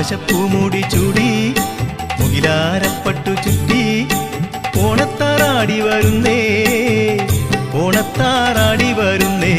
ആകാശപ്പൂമുടി ചൂടി മുകിലാരപ്പട്ടു ചുറ്റി ഓണത്താറാടി വരുന്നേ ഓണത്താറാടി വരുന്നേ.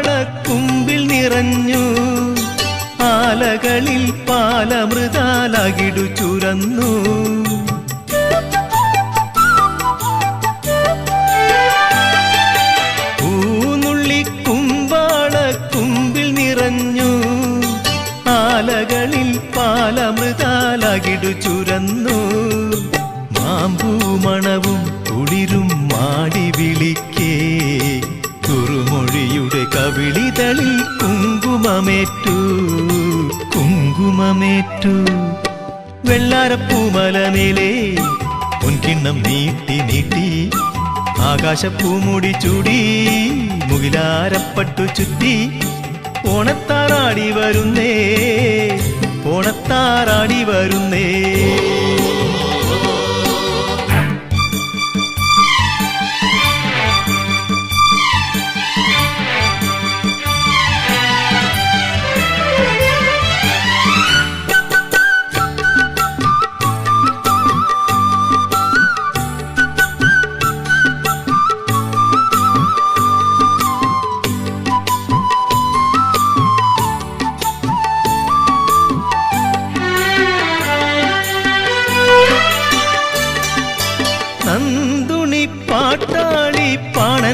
കുമ്പാള കുമ്പിൽ നിറഞ്ഞു. ആലകളിൽ പാലമൃതാലകിടു ചുരന്നു. കുമ്പാള നിറഞ്ഞു. ചുരന്നു. കവിളിതളിൽ കുങ്കുമമേറ്റു കുങ്കുമമേറ്റു. വെള്ളാരപ്പൂമലമേലെ പൊൻകിണ്ണം നീട്ടി നീട്ടി ആകാശപ്പൂമുടി ചൂടി മുകിലാരപ്പട്ടു ചുറ്റി. ഓണത്താറാടി വരുന്നേ ഓണത്താറാടി വരുന്നേ.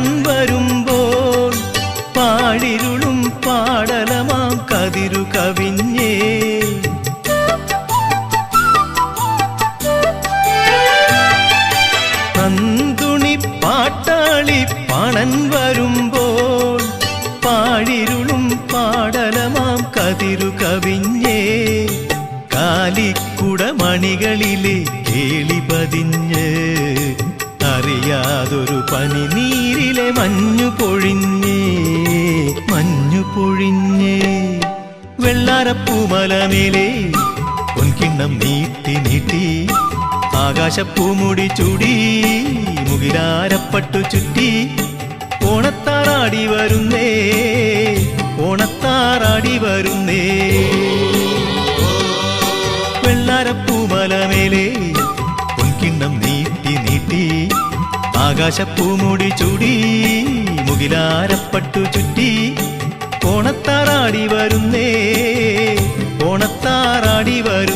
വരുമ്പോൾ പാടിരുളും പാടലമാം കതിരു കവിഞ്ഞേ. അന്തുണി പാട്ടാളി പണൻ വരുമ്പോൾ പാടിരുളും പാടലമാം കതിരു കവിഞ്ഞേ. കാലിക്കുട മണികളിലെ കേളി പതിഞ്ഞ് അറിയാതൊരു പനിനീരിലെ മഞ്ഞു പൊഴിഞ്ഞേ മഞ്ഞു പൊഴിഞ്ഞേ. വെള്ളാരപ്പൂമലമേലെ പൊൻകിണ്ണം നീട്ടി നീട്ടി ആകാശപ്പൂമുടി ചൂടി മുകിലാരപ്പട്ടു ചുറ്റി. ഓണത്താറാടി വരുന്നേ ഓണത്താറാടി വരുന്നേ. വെള്ളാരപ്പൂമലമേലെ ആകാശപ്പൂമുടി ചൂടി മുകിലാരപ്പട്ടു ചുറ്റി ഓണത്താറാടി വരുന്നേ ഓണത്താറാടി വരുന്നേ